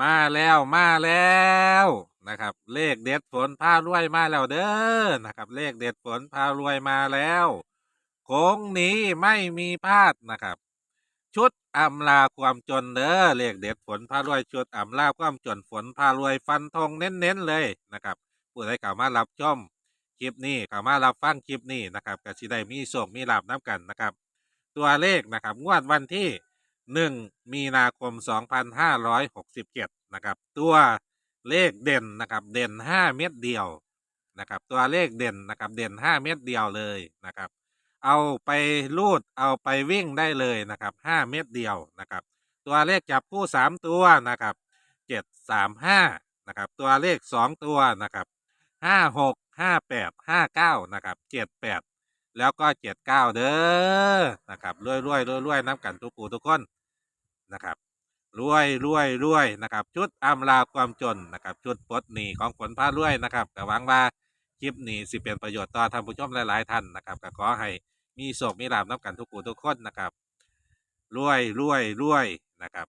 มาแล้วมาแล้วนะครับ เลขเด็ดฝนพารวยมาแล้วเด้อนะครับ เลขเด็ดฝนพารวยมาแล้วโค้งนี้ไม่มีพลาดนะครับ ชุดอำลาความจนเด้อเลขเด็ดฝนพารวยชุดอำลาความจนฝนพารวยฟันธงเน้นๆเลยนะครับผู้ใดเข้ามารับชมคลิปนี้เข้ามารับฟังคลิปนี้นะครับก็สิได้มีโชคมีลาบน้ำกันนะครับ ตัวเลขนะครับ งวดวันที่ 1 มีนาคม 2567 นะครับ ตัวเลขเด่นนะครับ เด่น 5 เม็ดเดียวนะครับ ตัวเลขเด่นนะครับ เด่น 5 เม็ดเดียวเลยนะครับ เอาไปลูดเอาไปวิ่งได้เลยนะครับ 5 เม็ดเดียวนะครับ ตัวเลขจับคู่ 3 ตัวนะครับ 7 3 5 นะครับ ตัวเลข 2 ตัวนะครับ 5 6 5 8 5 9 นะครับ 7 8 แล้วก็เจ็ดเก้าเด้อนะครับรวยรวยรวยรวยน้ำกันทุกผู้ทุกคนนะครับรวยรวยรวยนะครับ ชุดอำลาความจนนะครับ ชุดปลดหนี้ของผลพารวยนะครับก็หวังว่าคลิปนี้สิเป็นประโยชน์ต่อท่านผู้ชมหลาย ๆ ท่านนะครับก็ขอให้มีโชคมีลาภน้ำกันทุกผู้ทุกคนนะครับรวยรวยรวยนะครับ